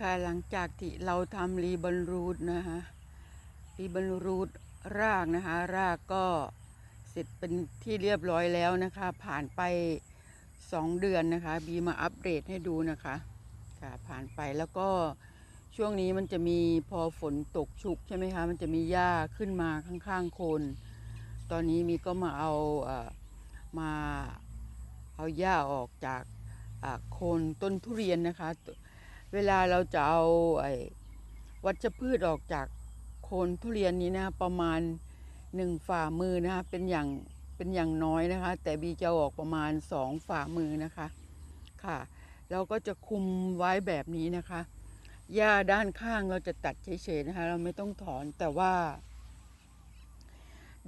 ค่ะหลังจากที่เราทำรีบันรูดนะคะรีบันรูดรากนะคะ รากก็เสร็จเป็นที่เรียบร้อยแล้วนะคะ ผ่านไปสองเดือนนะคะ บีมาอัปเดตให้ดูนะคะค่ะผ่านไปแล้วก็ช่วงนี้มันจะมีพอฝนตกชุกใช่ไหมคะ มันจะมีหญ้าขึ้นมาข้างๆโคน ตอนนี้มีก็มาเอาเอ่อมาเอาหญ้าออกจากโคนต้นทุเรียนนะคะ เวลาเราจะเอาไอ้วัชพืชออกจากโคนทุเรียนนี้นะประมาณหนึ่งฝ่ามือนะคะเป็นอย่างเป็นอย่างน้อยนะคะ แต่บีจะออกประมาณสองฝ่ามือนะคะค่ะ เราก็จะคุมไว้แบบนี้นะคะหญ้าด้านข้างเราจะตัดเฉยๆนะคะ เราไม่ต้องถอนแต่ว่า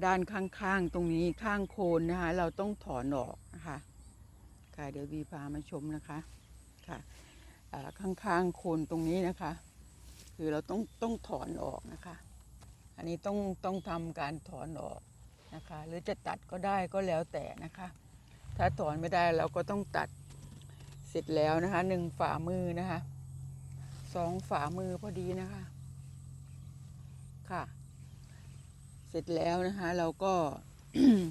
ด้านข้างๆตรงนี้ข้างโคนนะคะ เราต้องถอนออกนะคะค่ะเดี๋ยวบีพามาชมนะคะค่ะ ข้างๆโคนตรงนี้นะคะ คือเราต้องต้องถอนออกนะคะ อันนี้ต้องต้องทำการถอนออกนะคะ หรือจะตัดก็ได้ก็แล้วแต่นะคะ ถ้าถอนไม่ได้เราก็ต้องตัดเสร็จแล้วนะคะหนึ่งฝ่ามือนะคะสองฝ่ามือพอดีนะคะค่ะ เสร็จแล้วนะคะเราก็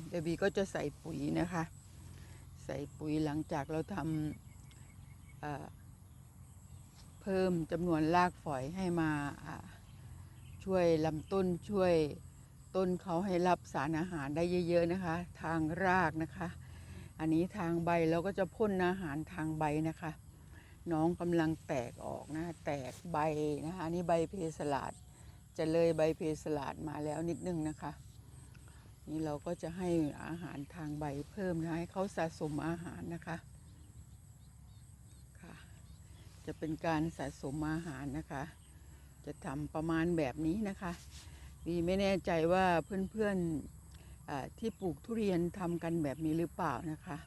เดบีก็จะใส่ปุ๋ยนะคะ ใส่ปุ๋ยหลังจากเราทำอ่า เพิ่มจำนวนรากฝอยให้มาช่วยลำต้นช่วยต้นเขาให้รับสารอาหารได้เยอะ ๆนะคะ ทางรากนะคะ อันนี้ทางใบเราก็จะพ่นอาหารทางใบนะคะ น้องกำลังแตกออกนะ แตกใบนะคะอันนี่ใบเพสลาดจะเลยใบเพสลาดมาแล้วนิดนึงนะคะนี่เราก็จะให้อาหารทางใบเพิ่มนะให้เขาสะสมอาหารนะคะ จะเป็นการสะสมอาหารนะคะ จะทำประมาณแบบนี้นะคะบีไม่แน่ใจว่าเพื่อนๆที่ปลูกทุเรียนทำกันแบบนี้หรือเปล่านะคะ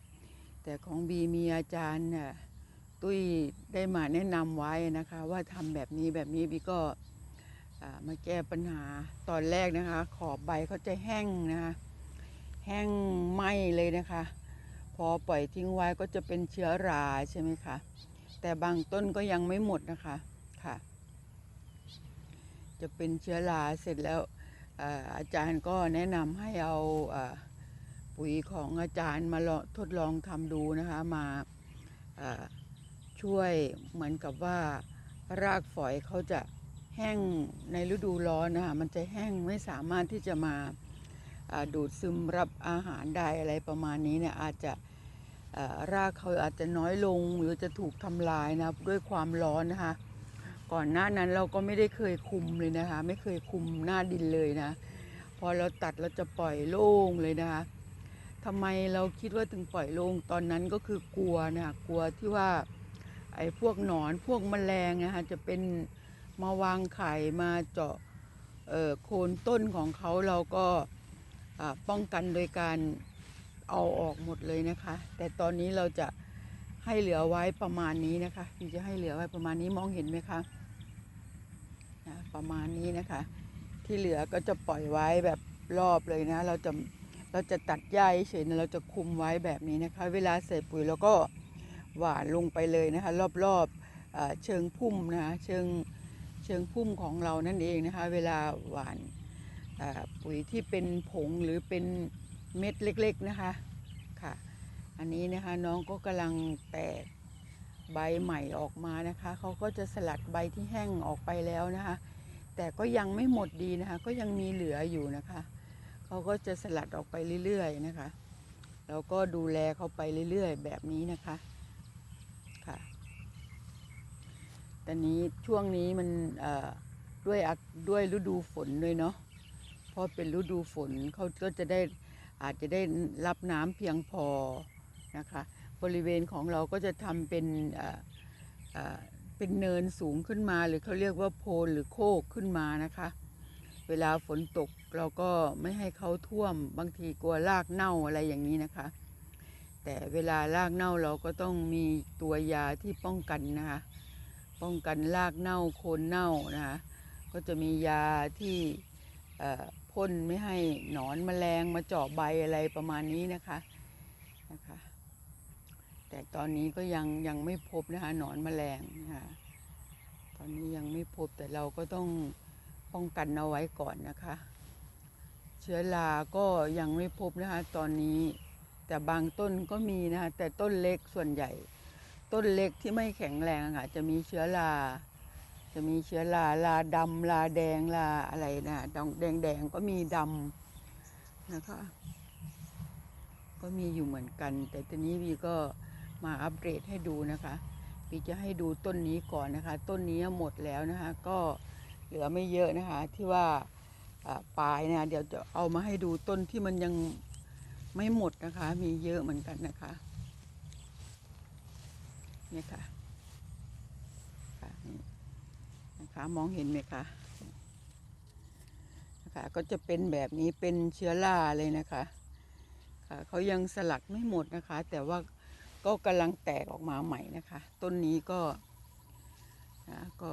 แต่ของบีมีอาจารย์ตุ้ยได้มาแนะนำไว้นะคะ ว่าทำแบบนี้แบบนี้บีก็มาแก้ปัญหาตอนแรกนะคะ ขอบใบเขาจะแห้งนะคะแห้งไหมเลยนะคะ พอปล่อยทิ้งไว้ก็จะเป็นเชื้อราใช่ไหมคะ แต่บางต้นก็ยังไม่หมดนะคะค่ะ จะเป็นเชื้อราเสร็จแล้วอาจารย์ก็แนะนำให้เอาปุ๋ยของอาจารย์มาทดลองทำดูนะคะมาช่วยเหมือนกับว่ารากฝอยเขาจะแห้งในฤดูร้อนนะคะมันจะแห้งไม่สามารถที่จะมาดูดซึมรับอาหารได้อะไรประมาณนี้เนี่ยอาจจะ รากเขาอาจจะน้อยลงหรือจะถูกทำลายนะด้วยความร้อนนะคะ ก่อนหน้านั้นเราก็ไม่ได้เคยคุมเลยนะคะ ไม่เคยคุมหน้าดินเลยนะ พอเราตัดเราจะปล่อยโล่งเลยนะคะทำไมเราคิดว่าถึงปล่อยโล่งตอนนั้นก็คือกลัวนะคะกลัวที่ว่าไอ้พวกหนอนพวกแมลงนะคะจะเป็นมาวางไข่มาเจาะโคนต้นของเขาเราก็ป้องกันโดยการ เอาออกหมดเลยนะคะ แต่ตอนนี้เราจะให้เหลือไว้ประมาณนี้นะคะพี่จะให้เหลือไว้ประมาณนี้มองเห็นไหมคะนะประมาณนี้นะคะ ที่เหลือก็จะปล่อยไว้แบบรอบเลยนะ เราจะเราจะตัดหญ้าเฉยๆนะเราจะคุมไว้แบบนี้นะคะ เวลาใส่ปุ๋ยเราก็หว่านลงไปเลยนะคะ รอบๆอ่าเชิงพุ่มนะคะเชิงเชิงพุ่มของเรานั่นเองนะคะ เวลาหว่านปุ๋ยที่เป็นผงหรือเป็น เม็ดเล็กๆนะคะค่ะ อันนี้นะคะน้องก็กำลังแตกใบใหม่ออกมานะคะเขาก็จะสลัดใบที่แห้งออกไปแล้วนะคะ แต่ก็ยังไม่หมดดีนะคะ ก็ยังมีเหลืออยู่นะคะเขาก็จะสลัดออกไปเรื่อยๆนะคะแล้วก็ดูแลเขาไปเรื่อยๆ แบบนี้นะคะค่ะต่นี้ช่วงนี้มันด้วยด้วยฤดูฝนด้วยเนาะเพราะเป็นฤดูฝนเขาก็จะได้ อาจจะได้รับน้ำเพียงพอนะคะบริเวณของเราก็จะทำเป็นเอ่อเป็นเนินสูงขึ้นมา หรือเขาเรียกว่าโพนหรือโคกขึ้นมานะคะ เวลาฝนตกเราก็ไม่ให้เขาท่วมบางทีกลัวรากเน่าอะไรอย่างนี้นะคะ แต่เวลารากเน่าเราก็ต้องมีตัวยาที่ป้องกันนะคะ ป้องกันรากเน่าโคนเน่านะคะก็จะมียาที่ พ่นไม่ให้หนอนแมลงมาเจาะใบอะไรประมาณนี้นะคะนะคะ แต่ตอนนี้ก็ยังยังไม่พบนะคะหนอนแมลงนะคะตอนนี้ยังไม่พบแต่เราก็ต้องป้องกันเอาไว้ก่อนนะคะ เชื้อราก็ยังไม่พบนะคะตอนนี้แต่บางต้นก็มีนะคะแต่ต้นเล็กส่วนใหญ่ ต้นเล็กที่ไม่แข็งแรงะค่ะจะมีเชื้อรา จะมีเชื้อราราดำราแดงราอะไรนะดองแดงแดงๆก็มีดำนะคะ ก็มีอยู่เหมือนกัน แต่ตอนนี้วีก็มาอัปเดตให้ดูนะคะวีจะให้ดูต้นนี้ก่อนนะคะ ต้นนี้หมดแล้วนะคะ ก็เหลือไม่เยอะนะคะ ที่ว่าปลายเนี่ยเดี๋ยวจะเอามาให้ดูต้นที่มันยังไม่หมดนะคะ มีเยอะเหมือนกันนะคะเนี่ยค่ะนี่ นะคะมองเห็นไหมคะนะคะก็จะเป็นแบบนี้เป็นเชื้อราเลยนะคะค่ะเขายังสลัดไม่หมดนะคะ แต่ว่าก็กำลังแตกออกมาใหม่นะคะ ต้นนี้ก็นะก็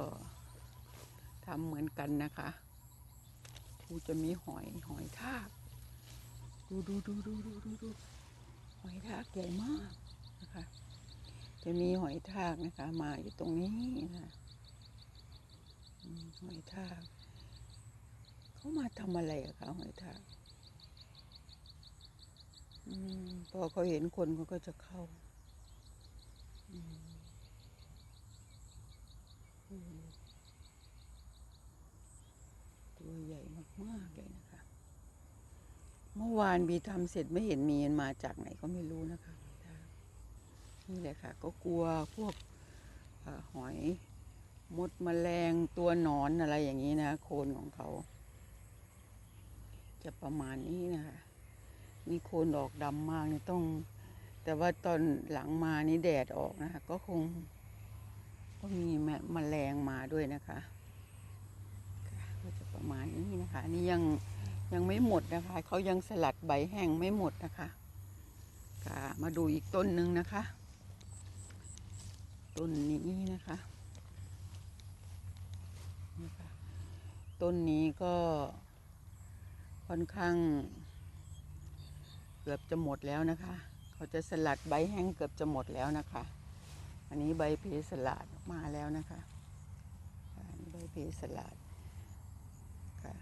ทำเหมือนกันนะคะกูจะมีหอยหอยทากดูดูดูดูดูดูดูหอยทากใหญ่มากนะคะ จะมีหอยทากนะคะ มาอยู่ตรงนี้นะ หอยทากเขามาทำอะไรอะคะหอยทากอพอเขาเห็นคนเขาก็จะเข้าตัวใหญ่มากๆเลยนะคะ เมื่อวานบีทำเสร็จไม่เห็นมีมันมาจากไหนก็ไม่รู้นะคะนี่แหละค่ะ ก็กลัวพวกอหอย มดแมลงตัวหนอนอะไรอย่างนี้นะโคนของเขา จะประมาณนี้นะคะนี่โคนดอกดำมากนี่ต้อง แต่ว่าตอนหลังมานี่แดดออกนะคะก็คง ก็มีแมแมลงมาด้วยนะคะก็จะประมาณนี้นะคะนนี่ยังยังไม่หมดนะคะ เขายังสลัดใบแห้งไม่หมดนะคะค่ะมาดูอีกต้นหนึ่งนะคะ ต้นนี้นะคะนี่ค่ะ ต้นนี้ก็ค่อนข้าง เกือบจะหมดแล้วนะคะ เขาจะสลัดใบแห้งเกือบจะหมดแล้วนะคะ อันนี้ใบเพสลัดมาแล้วนะคะค่ะอันนี้ใบเพสลัดค่ะ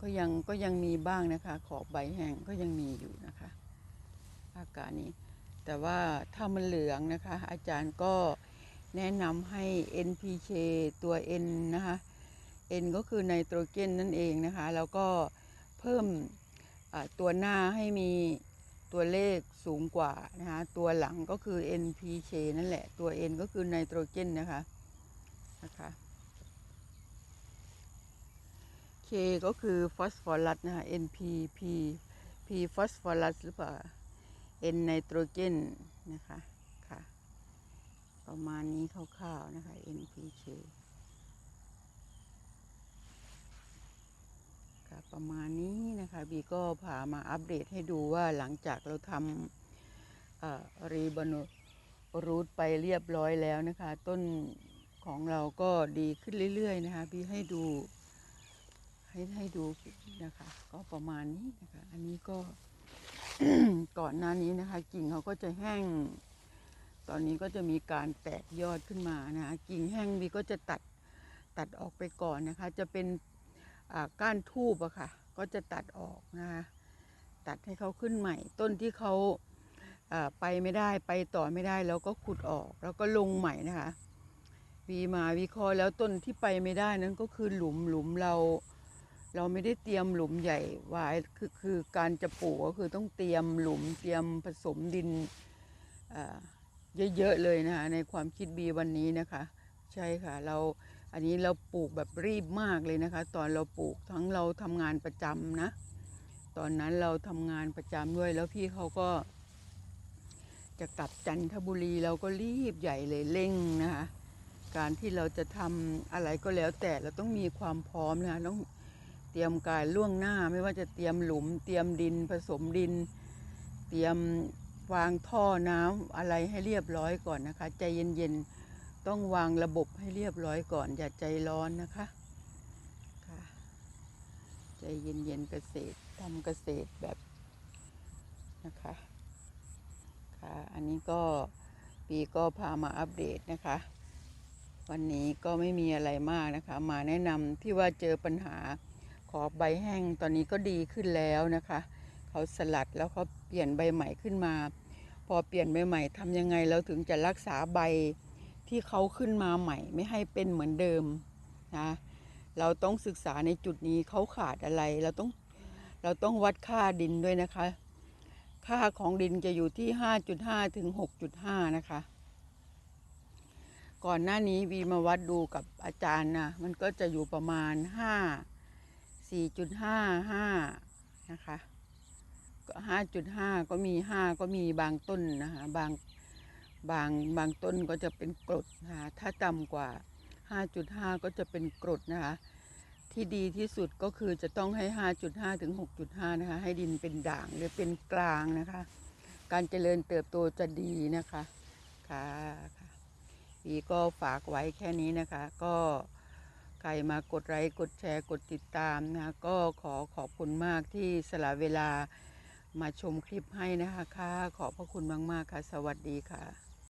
ก็ยังก็ยังมีบ้างนะคะ ขอบใบแห้งก็ยังมีอยู่นะคะ อากาศนี้ แต่ว่าถ้ามันเหลืองนะคะ อาจารย์ก็ แนะนำให้ NPK ตัว N นะคะ N ก็คือไนโตรเจนนั่นเองนะคะ แล้วก็เพิ่มตัวหน้าให้มีตัวเลขสูงกว่านะคะตัวหลังก็คือ NPK นั่นแหละ ตัว N ก็คือไนโตรเจนนะคะนะคะ K ก็คือฟอสฟอรัสนะคะ NP P P ฟอสฟอรัสหรือเปล่า N ไนโตรเจนนะคะ ประมาณนี้คร่าวๆนะคะ NPK ค่ะประมาณนี้นะคะบีก็พามาอัปเดตให้ดูว่าหลังจากเราทำรีบานูรูทไปเรียบร้อยแล้วนะคะ ต้นของเราก็ดีขึ้นเรื่อย ๆ นะคะบีให้ดูให้ให้ดูนะคะ ก็ประมาณนี้นะคะ อันนี้ก็ก่อนหน้านี้นะคะ กิ่งเขาก็จะแห้ง ตอนนี้ก็จะมีการแตกยอดขึ้นมานะคะกิ่งแห้งบีก็จะตัดตัดออกไปก่อนนะคะ จะเป็นก้านทูบอะค่ะ ก็จะตัดออกนะคะตัดให้เขาขึ้นใหม่ ต้นที่เขาไปไม่ได้ไปต่อไม่ได้แล้วก็ขุดออกแล้วก็ลงใหม่นะคะวีมาวิเคราะห์แล้วต้นที่ไปไม่ได้นั้นก็คือหลุมหลุมเรา เราไม่ได้เตรียมหลุมใหญ่ไว้คือคือการจะปลูกก็คือต้องเตรียมหลุมเตรียมผสมดินอ เยอะๆเลยนะคะในความคิดบีวันนี้นะคะ ใช่ค่ะเราอันนี้เราปลูกแบบรีบมากเลยนะคะ ตอนเราปลูกทั้งเราทำงานประจำนะ ตอนนั้นเราทำงานประจำด้วยแล้วพี่เขาก็ จะกลับจันทบุรีเราก็รีบใหญ่เลยเร่งนะคะการที่เราจะทำอะไรก็แล้วแต่เราต้องมีความพร้อมนะคะต้องเตรียมการล่วงหน้าไม่ว่าจะเตรียมหลุม เตรียมดินผสมดิน เตรียม วางท่อน้ำอะไรให้เรียบร้อยก่อนนะคะ ใจเย็นๆ ต้องวางระบบให้เรียบร้อยก่อน อย่าใจร้อนนะคะค่ะใจเย็นๆเกษตรทำเกษตรแบบนะคะค่ะอันนี้ก็ปีก็พามาอัปเดตนะคะ วันนี้ก็ไม่มีอะไรมากนะคะ มาแนะนำที่ว่าเจอปัญหาขอบใบแห้งตอนนี้ก็ดีขึ้นแล้วนะคะ เขาสลัดแล้วเขา เปลี่ยนใบใหม่ขึ้นมา พอเปลี่ยนใบใหม่ทำยังไงเราถึงจะรักษาใบที่เขาขึ้นมาใหม่ ไม่ให้เป็นเหมือนเดิมนะเราต้องศึกษาในจุดนี้เขาขาดอะไรเราต้องเราต้องวัดค่าดินด้วยนะคะ ค่าของดินจะอยู่ที่ 5.5 ถึง 6.5 นะคะ ก่อนหน้านี้วีมาวัดดูกับอาจารย์นะมันก็จะอยู่ประมาณ 5 4.55 นะคะ ก็5.5ก็มี5ก็มีบางต้นนะคะบางบางบางต้นก็จะเป็นกรดนะคะถ้าต่ำกว่า 5.5 ก็จะเป็นกรดนะคะที่ดีที่สุดก็คือจะต้องให้ 5.5 ถึง 6.5 นะคะ ให้ดินเป็นด่างหรือเป็นกลางนะคะ การเจริญเติบโตจะดีนะคะค่ะค่ะปีก็ฝากไว้แค่นี้นะคะ ก็ใครมากดไลค์กดแชร์กดติดตามนะคะก็ขอขอบคุณมากที่สละเวลา มาชมคลิปให้นะคะค่ะขอบพระคุณมาก ๆ ค่ะ สวัสดีค่ะ